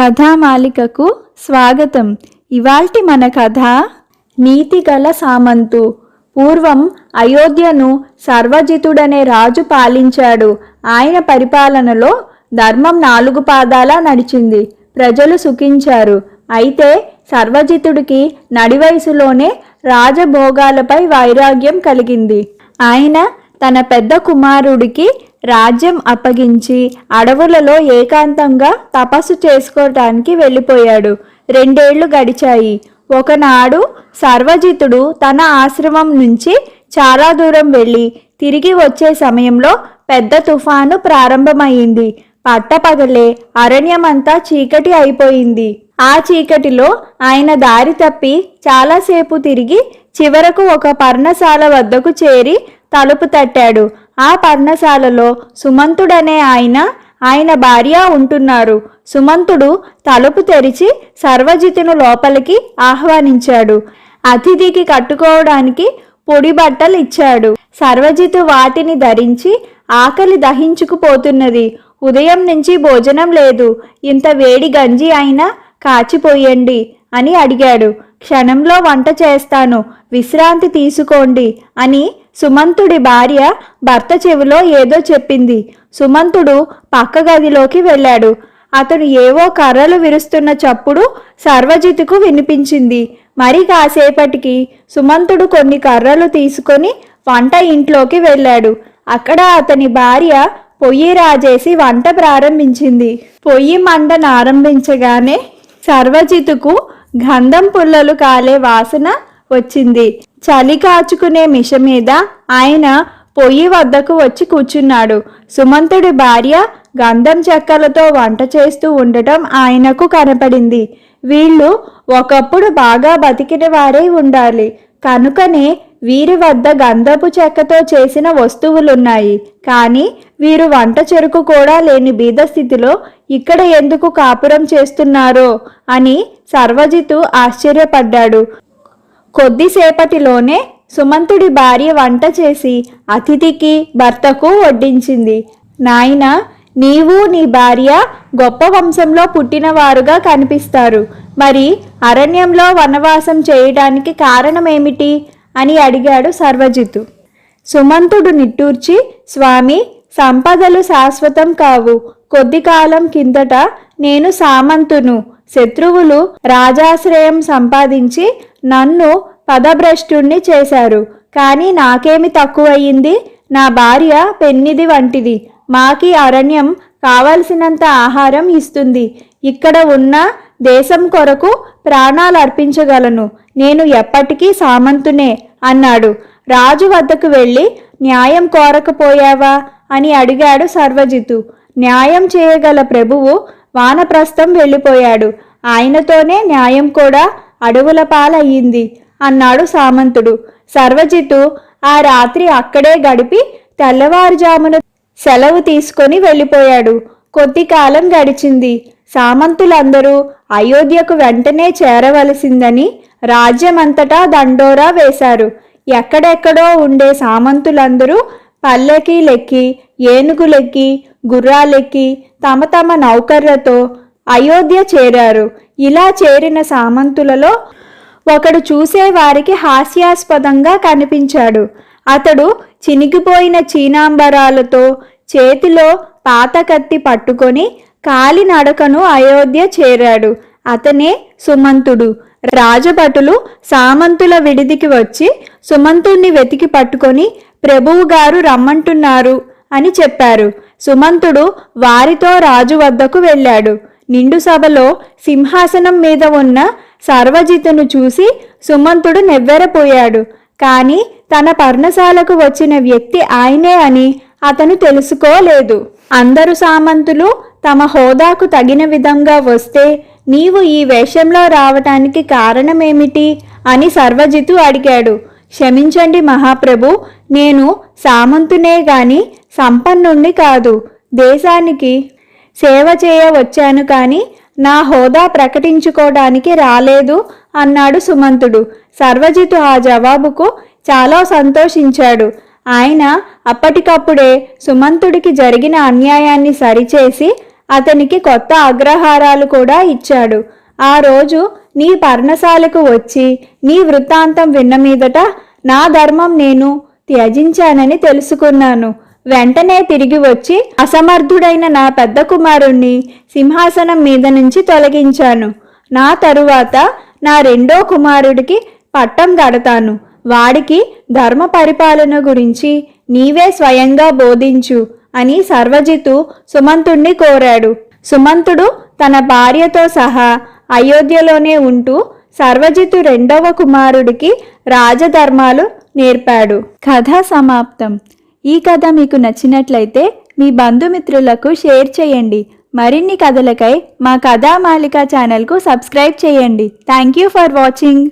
కథామాలికకు స్వాగతం. ఇవాల్టి మన కథ నీతిగల సామంతు. పూర్వం అయోధ్యను సర్వజితుడనే రాజు పాలించాడు. ఆయన పరిపాలనలో ధర్మం నాలుగు పాదాల నడిచింది. ప్రజలు సుఖించారు. అయితే సర్వజితుడికి నడివయసులోనే రాజభోగాలపై వైరాగ్యం కలిగింది. ఆయన తన పెద్ద కుమారుడికి రాజ్యం అప్పగించి అడవులలో ఏకాంతంగా తపస్సు చేసుకోవటానికి వెళ్ళిపోయాడు. రెండేళ్ళు గడిచాయి. ఒకనాడు సర్వజితుడు తన ఆశ్రమం నుంచి చాలా దూరం వెళ్ళి తిరిగి వచ్చే సమయంలో పెద్ద తుఫాను ప్రారంభమైంది. పట్టపగలే అరణ్యమంతా చీకటి అయిపోయింది. ఆ చీకటిలో ఆయన దారి తప్పి చాలాసేపు తిరిగి చివరకు ఒక పర్ణశాల వద్దకు చేరి తలుపు తట్టాడు. ఆ పర్ణశాలలో సుమంతుడనే ఆయన ఆయన భార్య ఉంటున్నారు. సుమంతుడు తలుపు తెరిచి సర్వజితును లోపలికి ఆహ్వానించాడు. అతిథికి కట్టుకోవడానికి పొడి బట్టలు ఇచ్చాడు. సర్వజితు వాటిని ధరించి ఆకలి దహించుకుపోతున్నది. ఉదయం నుంచి భోజనం లేదు. ఇంత వేడి గంజి అయినా కాచిపోయండి అని అడిగాడు. క్షణంలో వంట చేస్తాను. విశ్రాంతి తీసుకోండి అని సుమంతుడి భార్య భర్త చెవిలో ఏదో చెప్పింది. సుమంతుడు పక్క గదిలోకి వెళ్ళాడు. అతను ఏవో కర్రలు విరుస్తున్న చప్పుడు సర్వజిత్కు వినిపించింది. మరి కాసేపటికి సుమంతుడు కొన్ని కర్రలు తీసుకొని వంట ఇంట్లోకి వెళ్ళాడు. అక్కడ అతని భార్య పొయ్యి రాజేసి వంట ప్రారంభించింది. పొయ్యి మంటను ఆరంభించగానే సర్వజిత్కు గంధం పుల్లలు కాలే వాసన వచ్చింది. చలి కాచుకునే మిష మీద ఆయన పొయ్యి వద్దకు వచ్చి కూర్చున్నాడు. సుమంతుడి భార్య గంధం చెక్కలతో వంట చేస్తూ ఉండటం ఆయనకు కనపడింది. వీళ్ళు ఒకప్పుడు బాగా బతికిన వారే ఉండాలి. కనుకనే వీరి వద్ద గంధపు చెక్కతో చేసిన వస్తువులున్నాయి. కానీ వీరు వంట చెరుకు కూడా లేని బీద స్థితిలో ఇక్కడ ఎందుకు కాపురం చేస్తున్నారో అని సర్వజితు ఆశ్చర్యపడ్డాడు. కొద్దిసేపటిలోనే సుమంతుడి భార్య వంట చేసి అతిథికి భర్తకు వడ్డించింది. నాయన నీవు నీ భార్య గొప్ప వంశంలో పుట్టినవారుగా కనిపిస్తారు. మరి అరణ్యంలో వనవాసం చేయడానికి కారణమేమిటి? అని అడిగాడు సర్వజితు సుమంతుడు నిట్టూర్చి స్వామి సంపదలు శాశ్వతం కావు. కొద్ది కాలం కిందట నేను సామంతును. శత్రువులు రాజాశ్రయం సంపాదించి నన్ను పదభ్రష్టుణ్ణి చేశారు. కానీ నాకేమి తక్కువయ్యింది? నా భార్య పెన్నిది వంటిది. మాకి అరణ్యం కావలసినంత ఆహారం ఇస్తుంది. ఇక్కడ ఉన్న దేశం కొరకు ప్రాణాలు అర్పించగలను. నేను ఎప్పటికీ సామంతునే అన్నాడు. రాజు వద్దకు వెళ్ళి న్యాయం కోరకపోయావా? అని అడిగాడు సర్వజితు న్యాయం చేయగల ప్రభువు వానప్రస్థం వెళ్ళిపోయాడు. ఆయనతోనే న్యాయం కూడా అడవుల పాలయ్యింది అన్నాడు సామంతుడు. సర్వజితు ఆ రాత్రి అక్కడే గడిపి తెల్లవారుజామున సెలవు తీసుకొని వెళ్ళిపోయాడు. కొద్ది కాలం గడిచింది. సామంతులందరూ అయోధ్యకు వెంటనే చేరవలసిందని రాజ్యమంతటా దండోరా వేశారు. ఎక్కడెక్కడో ఉండే సామంతులందరూ పల్లెకీలెక్కి ఏనుగులెక్కి గుర్రాలెక్కి తమ తమ నౌకర్లతో అయోధ్య చేరారు. ఇలా చేరిన సామంతులలో ఒకడు చూసేవారికి హాస్యాస్పదంగా కనిపించాడు. అతడు చినిగిపోయిన చీనాంబరాలతో చేతిలో పాత కత్తి పట్టుకొని కాలినడకను అయోధ్య చేరాడు. అతనే సుమంతుడు. రాజభటులు సామంతుల విడిదికి వచ్చి సుమంతుణ్ణి వెతికి పట్టుకొని ప్రభువు గారు రమ్మంటున్నారు అని చెప్పారు. సుమంతుడు వారితో రాజు వద్దకు వెళ్ళాడు. నిండు సభలో సింహాసనం మీద ఉన్న సర్వజితును చూసి సుమంతుడు నెవ్వెరపోయాడు. కానీ తన పర్ణశాలకు వచ్చిన వ్యక్తి ఆయనే అని అతను తెలుసుకోలేదు. అందరు సామంతులు తమ హోదాకు తగిన విధంగా వస్తే నీవు ఈ వేషంలో రావటానికి కారణమేమిటి? అని సర్వజితు అడిగాడు. క్షమించండి మహాప్రభు నేను సామంతునే గాని సంపన్నుణ్ణి కాదు. దేశానికి సేవ చేయవచ్చాను కానీ నా హోదా ప్రకటించుకోవడానికి రాలేదు అన్నాడు సుమంతుడు. సర్వజితు ఆ జవాబుకు చాలా సంతోషించాడు. ఆయన అప్పటికప్పుడే సుమంతుడికి జరిగిన అన్యాయాన్ని సరిచేసి అతనికి కొత్త అగ్రహారాలు కూడా ఇచ్చాడు. ఆ రోజు నీ పర్ణశాలకు వచ్చి నీ వృత్తాంతం విన్న మీదట నా ధర్మం నేను త్యజించానని తెలుసుకున్నాను. వెంటనే తిరిగి వచ్చి అసమర్థుడైన నా పెద్ద కుమారుణ్ణి సింహాసనం మీద నుంచి తొలగించాను. నా తరువాత నా రెండో కుమారుడికి పట్టం కడతాను. వాడికి ధర్మ పరిపాలన గురించి నీవే స్వయంగా బోధించు. అని సర్వజితు సుమంతుణ్ణి కోరాడు. సుమంతుడు తన భార్యతో సహా అయోధ్యలోనే ఉంటూ సర్వజితు రెండవ కుమారుడికి రాజధర్మాలు నేర్పాడు. కథ సమాప్తం. ఈ కథ మీకు నచ్చినట్లయితే మీ బంధుమిత్రులకు షేర్ చేయండి. మరిన్ని కథలకై మా కథామాలిక ఛానల్కు సబ్స్క్రైబ్ చేయండి. Thank you for watching.